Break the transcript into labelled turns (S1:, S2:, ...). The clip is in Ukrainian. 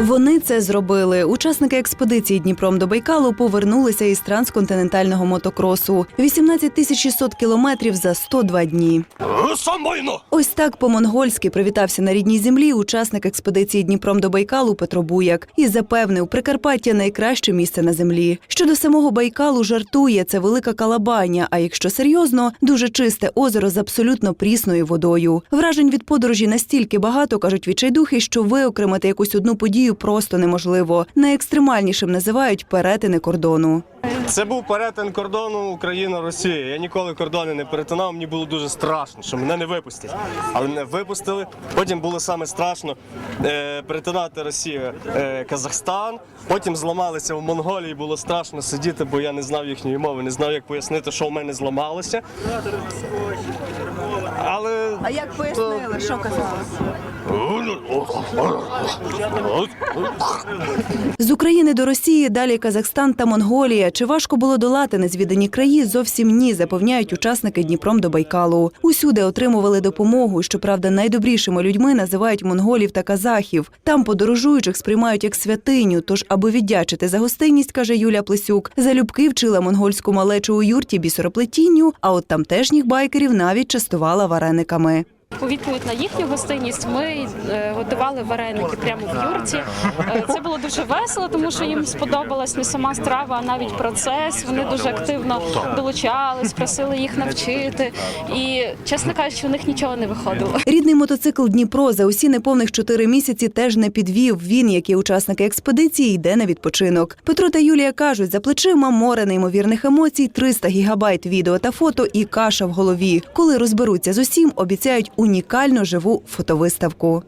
S1: Вони це зробили. Учасники експедиції Дніпром до Байкалу повернулися із трансконтинентального мотокросу. 18 тисяч 600 кілометрів за 102 дні.
S2: Самойно!
S1: Ось так по-монгольськи привітався на рідній землі учасник експедиції Дніпром до Байкалу Петро Буяк і запевнив, Прикарпаття найкраще місце на землі. Щодо самого Байкалу жартує, це велика калабаня. А якщо серйозно, дуже чисте озеро з абсолютно прісною водою. Вражень від подорожі настільки багато, кажуть відчайдухи, що виокремити якусь одну подію просто неможливо. Найекстремальнішим називають перетини кордону.
S2: Це був перетин кордону Україна-Росія. Я ніколи кордони не перетинав, мені було дуже страшно, що мене не випустять. Але мене випустили. Потім було саме страшно е, перетинати Росію е, Казахстан. Потім зламалися в Монголії, було страшно сидіти, бо я не знав їхньої мови, не знав, як пояснити, що в мене зламалося. Але
S1: А як пояснили, що казали? З України до Росії, далі Казахстан та Монголія. Чи важко було долати незвідані краї? Зовсім ні, запевняють учасники Дніпром до Байкалу. Усюди отримували допомогу. Щоправда, найдобрішими людьми називають монголів та казахів. Там подорожуючих сприймають як святиню. Тож, аби віддячити за гостинність, каже Юля Плесюк, залюбки вчила монгольську малечу у юрті бісероплетінню, а от тамтешніх байкерів навіть частувала варениками.
S3: У відповідь на їхню гостинність ми е, готували вареники прямо в юрті. Е, Це було дуже весело, тому що їм сподобалась не сама страва, а навіть процес. Вони дуже активно долучались, просили їх навчити. І чесно кажучи, у них нічого не виходило.
S1: Рідний мотоцикл Дніпро за усі неповних чотири місяці теж не підвів. Він, як і учасники експедиції, йде на відпочинок. Петро та Юлія кажуть, за плечима море неймовірних емоцій, 300 гігабайт відео та фото і каша в голові. Коли розберуться з усім, обіцяють унікальну живу фотовиставку.